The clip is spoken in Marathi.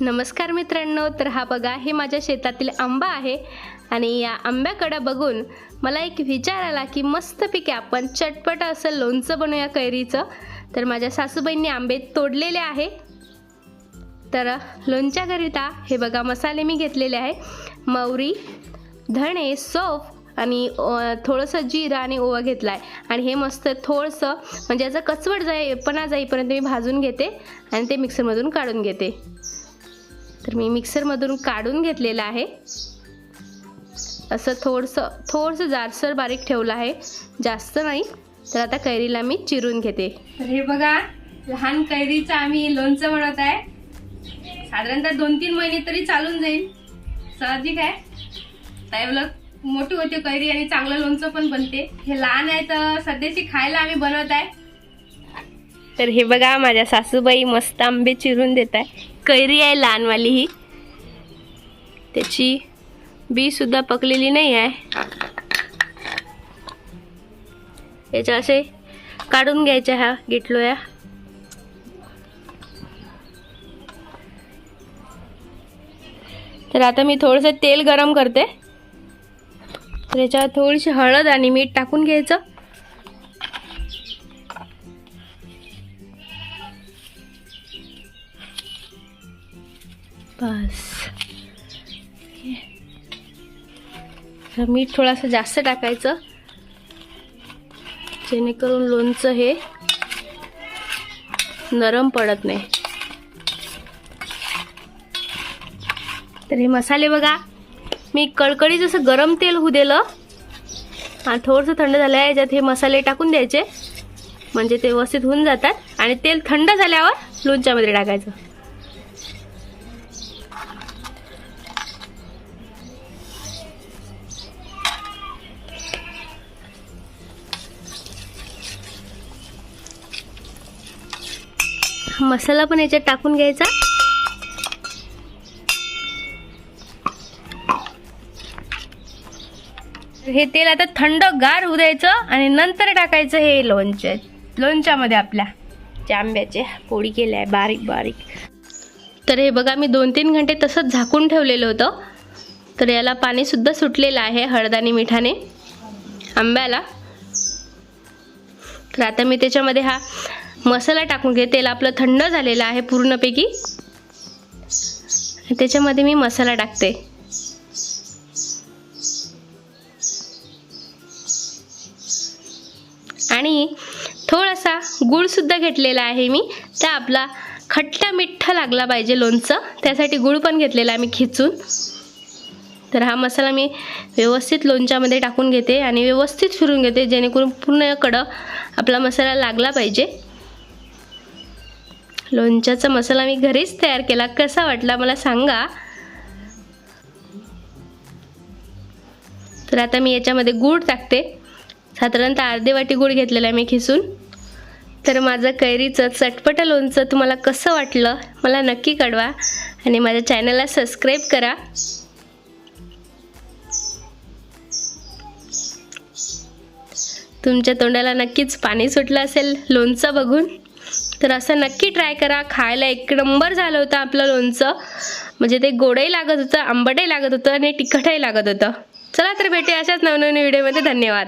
नमस्कार मित्रांनो तर हा बघा हे माझ्या शेतातील आंबा आहे. आणि या आंब्याकडं बघून मला एक विचार आला की मस्तपैकी आपण चटपट असं लोणचं बनवूया कैरीचं. तर माझ्या सासूबाईंनी आंबे तोडलेले आहे. तर लोणच्याकरिता हे बघा मसाले मी घेतलेले आहे. मौरी धणे सोफ आणि थोडंसं जिरं आणि ओवा घेतला आहे आणि हे मस्त थोडंसं म्हणजे याचं कचवट जाई पणा जाईपर्यंत मी भाजून घेते आणि ते मिक्सरमधून काढून घेते. तर मी मिक्सरमधून काढून घेतलेलं आहे. असं थोडंसं थोडंसं जाडसर बारीक ठेवलं आहे. जास्त नाही तर आता कैरीला मी चिरून घेते. तर हे बघा लहान कैरीचं आम्ही लोणचं बनवत आहे. साधारणतः दोन तीन महिने तरी चालून जाईल. साहजिक आहे. त्यावेळेला मोठी होते कैरी आणि चांगलं लोणचं पण बनते. हे लहान आहे तर सध्याची खायला आम्ही बनवत आहे. तर हे बघा माझ्या सासूबाई मस्त आंबे चिरून देत आहे. कैरी आहे लहानवाली ही. त्याची बी सुद्धा पकलेली नाही आहे. याच्या असे काढून घ्यायच्या ह्या गिटलोया. तर आता मी थोडंसं तेल गरम करते. तर याच्यावर थोडीशी हळद आणि मीठ टाकून घ्यायचं. बस. मीठ थोडंसं जास्त टाकायचं. जेणेकरून लोणचं हे नरम पडत नाही. तर हे मसाले बघा. मी कडकडीत जसं गरम तेल होऊ दिलं आणि थोडंसं थंड झालं आहे याच्यात हे मसाले टाकून द्यायचे. म्हणजे ते व्यवस्थित होऊन जातात. आणि तेल थंड झाल्यावर लोणच्यामध्ये टाकायचं. मसाला पण याच्यात टाकून घ्यायचा. हे तेल आता थंड गार होऊ द्यायचं आणि नंतर टाकायचं हे लोणच्या लोणच्यामध्ये आपल्या त्या आंब्याचे पोळी केल्या आहे बारीक बारीक. तर हे बघा मी दोन तीन घंटे तसंच झाकून ठेवलेलं होतं. तर याला पाणीसुद्धा सुटलेलं आहे हळदाने मिठाने. आंब्याला. तर आता मी त्याच्यामध्ये हा मसाला टाकून घे. तेल आपलं थंड झालेलं आहे पूर्णपैकी. त्याच्यामध्ये मी मसाला टाकते. आणि थोडासा गूळसुद्धा घेतलेला आहे मी. त्या आपला खट्टा मिठ्ठा लागला पाहिजे लोणचं. त्यासाठी गूळ पण घेतलेला आहे मी खिचून. तर हा मसाला मी व्यवस्थित लोणच्यामध्ये टाकून घेते आणि व्यवस्थित फिरून घेते जेणेकरून पूर्ण कडं आपला मसाला लागला पाहिजे. लोणच्याचा मसाला मी घरीच तयार केला. कसा वाटला मला सांगा. तर आता मी याच्यामध्ये गूळ टाकते. साधारणतः अर्धे वाटी गूळ घेतलेला आहे मी खिसून. तर माझं कैरीचं चटपटं लोणचं तुम्हाला कसं वाटलं मला नक्की कळवा. आणि माझ्या चॅनलला सबस्क्राईब करा. तुमच्या तोंडाला नक्कीच पाणी सुटलं असेल लोणचं बघून. तर असं नक्की ट्राय करा. खायला एक नंबर झालं होतं आपलं लोणचं. म्हणजे ते गोडही लागत होतं आंबटही लागत होतं आणि तिखटही लागत होतं. चला तर भेटे अशाच नवनवीन व्हिडिओमध्ये. धन्यवाद.